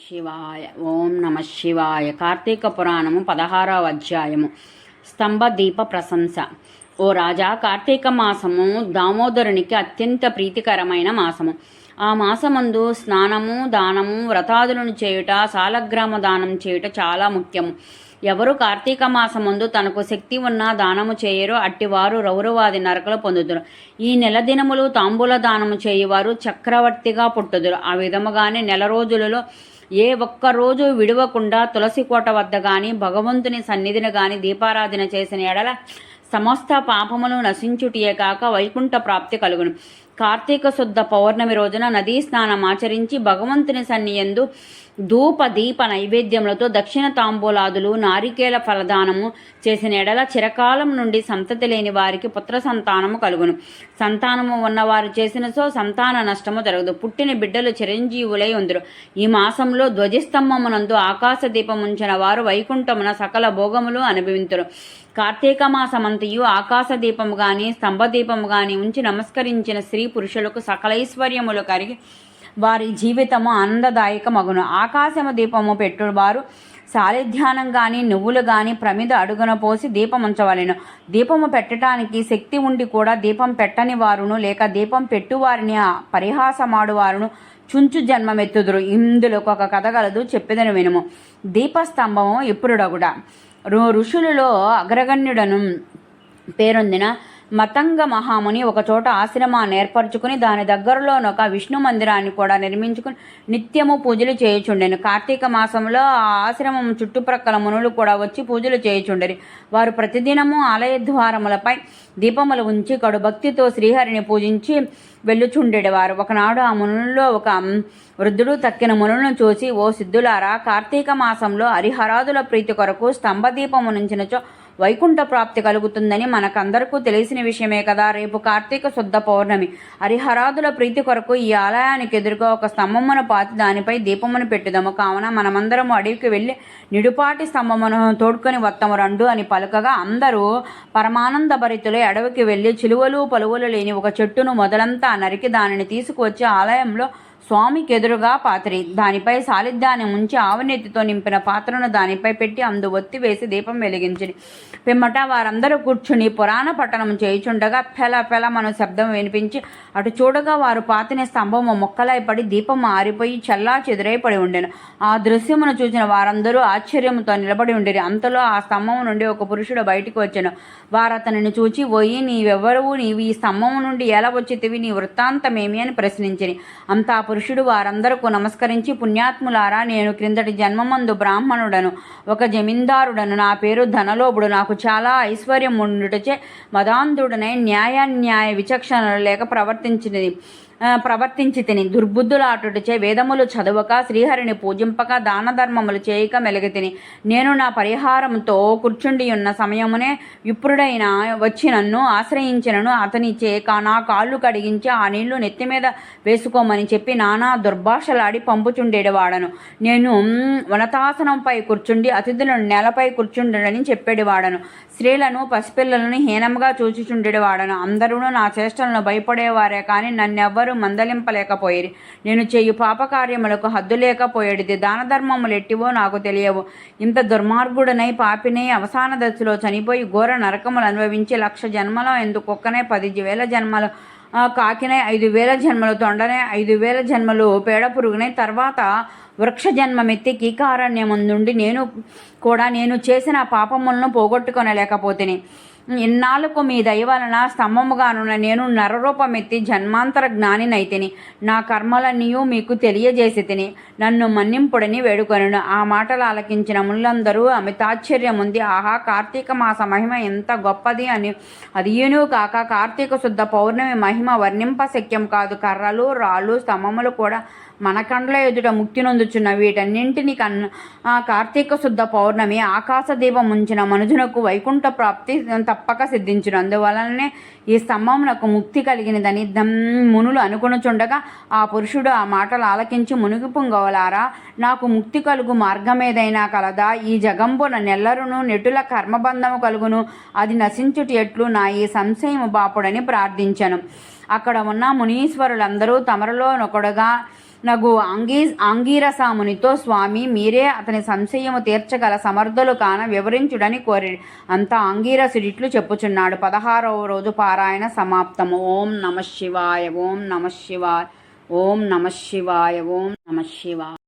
శివాయ ఓం నమ శివాయ. కార్తీక పురాణము పదహారవ అధ్యాయము. స్తంభ దీప ప్రశంస. ఓ రాజా కార్తీక మాసము దామోదరునికి అత్యంత ప్రీతికరమైన మాసము. ఆ మాసమందు స్నానము దానము వ్రతాదులను చేయుట సాలగ్రామ దానం చేయుట చాలా ముఖ్యము. ఎవరు కార్తీక మాసమందు తనకు శక్తి ఉన్న దానము చేయరు అట్టివారు రౌరవాది నరకలు పొందుదురు. ఈ నెల దినములు తాంబూల దానము చేయువారు చక్రవర్తిగా పుట్టుదురు. ఆ విధముగానే నెల రోజులలో ఏ ఒక్క రోజు విడవకుండా తులసి కోట వద్ద గాని భగవంతుని సన్నిధిని గాని దీపారాధన చేసిన ఎడల సమస్త పాపములు నశించుటియే కాక వైకుంఠ ప్రాప్తి కలుగును. కార్తీక శుద్ధ పౌర్ణమి రోజున నదీ స్నానం ఆచరించి భగవంతుని సన్నియందు ధూప దీప నైవేద్యములతో దక్షిణ తాంబూలాదులు నారికేల ఫలదానము చేసిన ఎడల చిరకాలం నుండి సంతతి లేని వారికి పుత్ర సంతానము కలుగును. సంతానము ఉన్నవారు చేసిన సో సంతాన నష్టము జరగదు. పుట్టిన బిడ్డలు చిరంజీవులై ఉందరు. ఈ మాసంలో ధ్వజస్తంభమునందు ఆకాశ దీపముంచిన వారు వైకుంఠమున సకల భోగములు అనుభవింతురు. కార్తీక మాసమంతయు ఆకాశ దీపము గాని స్తంభ దీపము గాని ఉంచి నమస్కరించిన స్త్రీ పురుషులకు సకలైశ్వర్యములు కలిగి వారి జీవితము ఆనందదాయకమగును. ఆకాశము దీపము పెట్టువారు సాలిధ్యానం కానీ నువ్వులు కానీ ప్రమిద అడుగున పోసి దీపం ఉంచవలెను దీపము పెట్టడానికి శక్తి ఉండి కూడా దీపం పెట్టని వారును లేక దీపం పెట్టువారిని పరిహాసమాడువారును చుంచు జన్మమెత్తుదురు. ఇందులో ఒక కథ గలదు చెప్పేదని వినుము. దీపస్తంభము ఇప్పుడుడగుడ ఋషులలో అగ్రగణ్యుడను పేరొందిన మతంగ మహాముని ఒకచోట ఆశ్రమాన్ని ఏర్పరచుకుని దాని దగ్గరలోనొక విష్ణు మందిరాన్ని కూడా నిర్మించుకుని నిత్యము పూజలు చేయుచుండెను. కార్తీక మాసంలో ఆ ఆశ్రమం చుట్టుప్రక్కల మునులు కూడా వచ్చి పూజలు చేయుచుండరి వారు ప్రతిదినము ఆలయ ద్వారములపై దీపములు ఉంచి కడు భక్తితో శ్రీహరిని పూజించి వెళ్ళుచుండేవారు ఒకనాడు ఆ మునుల్లో ఒక వృద్ధుడు తక్కిన మునులను చూసి ఓ సిద్ధులారా కార్తీక మాసంలో హరిహరాదుల ప్రీతి కొరకు స్తంభదీపము నుంచినచో వైకుంఠ ప్రాప్తి కలుగుతుందని మనకందరికీ తెలిసిన విషయమే కదా. రేపు కార్తీక శుద్ధ పౌర్ణమి. హరిహరాదుల ప్రీతి కొరకు ఈ ఆలయానికి ఎదురుగా ఒక స్తంభమును పాతి దానిపై దీపమును పెట్టుదాము. కావున మనమందరము అడవికి వెళ్ళి నిడుపాటి స్తంభమును తోడుకొని వత్తము రండు అని పలుకగా అందరూ పరమానంద భరితులై అడవికి వెళ్ళి చిలువలు పలువలు లేని ఒక చెట్టును మొదలంతా నరికి దానిని తీసుకువచ్చి ఆలయంలో స్వామికి ఎదురుగా పాత్రి. దానిపై సాలిద్యాన్ని ముంచి ఆవునెత్తితో నింపిన పాత్రను దానిపై పెట్టి అందు ఒత్తి వేసి దీపం వెలిగించింది పిమ్మట వారందరూ కూర్చుని పురాణ పట్టణం చేయుచుండగా పెల పెల మన శబ్దం వినిపించి అటు చూడగా వారు పాతిన స్తంభము మొక్కలై పడి దీపం ఆరిపోయి చల్లా చెదురై పడి ఉండెను. ఆ దృశ్యమును చూసిన వారందరూ ఆశ్చర్యంతో నిలబడి ఉండేది అంతలో ఆ స్తంభం నుండి ఒక పురుషుడు బయటికి వచ్చాను. వారు అతనిని చూచి పోయి నీవెవరు నీవు ఈ స్తంభం నుండి ఎలా వచ్చితివి నీ వృత్తాంతమేమి? అని ప్రశ్నించిని అంతా పురుషుడు వారందరకు నమస్కరించి పుణ్యాత్ములారా నేను క్రిందటి జన్మమందు బ్రాహ్మణుడను ఒక జమీందారుడను నా పేరు ధనలోభుడు నాకు చాలా ఐశ్వర్యం ఉండుటచే మదాంధుడనై న్యాయాన్యాయ విచక్షణలు లేక ప్రవర్తించినది. ప్రవర్తించి తిని దుర్బుద్ధులాటుచే వేదములు చదవక శ్రీహరిని పూజింపక దాన ధర్మములు చేయక మెలిగితిని. నేను నా పరిహారంతో కూర్చుండి ఉన్న సమయమునే విప్రుడైన వచ్చి నన్ను ఆశ్రయించినను అతనిచే నా కాళ్ళు కడిగించి ఆ నీళ్ళు నెత్తి మీద వేసుకోమని చెప్పి నానా దుర్భాషలాడి పంపుచుండేవాడను నేను వనతాసనంపై కూర్చుండి అతిథులను నేలపై కూర్చుండడని చెప్పేవాడను స్త్రీలను పసిపిల్లలను హీనంగా చూచుచుండేవాడను అందరూ నా చేష్టలను భయపడేవారే కానీ నన్నెవ్వరూ ఎవరు మందలింపలేకపోయిరి నేను చేయు పాపకార్యములకు హద్దు లేకపోయేది దానధర్మములు ఎట్టివో నాకు తెలియవు. ఇంత దుర్మార్గుడనై పాపినై అవసాన దశలో చనిపోయి ఘోర నరకములు అనుభవించి లక్ష జన్మలో ఎందుకొక్కనే పది వేల జన్మలు కాకినే ఐదు వేల జన్మలు తొండనే ఐదు వేల జన్మలు పేడ పురుగునే తర్వాత వృక్ష జన్మమెత్తి కీకారణ్యముందుండి నేను కూడా నేను చేసిన పాపములను పోగొట్టుకొనలేకపోతేనే. ఇన్నాళ్ళకు మీ దయ వలన స్తంభముగానున్న నేను నరరూపమెత్తి జన్మాంతర జ్ఞానినైతిని. నా కర్మలన్నీయూ మీకు తెలియజేసి తిని నన్ను మన్నింపుడని వేడుకొనను ఆ మాటలు ఆలకించిన ముళ్ళందరూ అమితాశ్చర్యముంది. ఆహా కార్తీక మాస మహిమ ఎంత గొప్పది అని. అదియును కాక కార్తీక శుద్ధ పౌర్ణమి మహిమ వర్ణింప శక్యం కాదు. కర్రలు రాళ్ళు స్తంభములు కూడా మన కండ్ల ఎదుట ముక్తి నొందుచున్న వీటన్నింటిని కన్ కార్తీక శుద్ధ పౌర్ణమి ఆకాశ దీపం ఉంచిన మనుజునకు వైకుంఠ ప్రాప్తి తప్పక సిద్ధించును. అందువలననే ఈ స్తంభమునకు ముక్తి కలిగినదని దమ్ మునులు అనుకునుచుండగా ఆ పురుషుడు ఆ మాటలు ఆలకించి మునిగి పొంగవలారా నాకు ముక్తి కలుగు మార్గం ఏదైనా కలదా ఈ జగంబున నెల్లరును నెటుల కర్మబంధము కలుగును అది నశించుటి ఎట్లు నా ఈ సంశయము బాపుడని ప్రార్థించను. అక్కడ ఉన్న మునీశ్వరులందరూ తమరలో నొకడుగా నగు అంగీ అంగీరసామునితో స్వామి మీరే అతని సంశయము తీర్చగల సమర్థులు కాన వివరించుడని కోరి అంత అంగీరసుడిట్లు చెప్పుచున్నాడు. పదహారవ రోజు పారాయణ సమాప్తము. ఓం నమ శివాయ ఓం నమ శివాయ ఓం నమ శివాయ ఓం నమ శివాయ.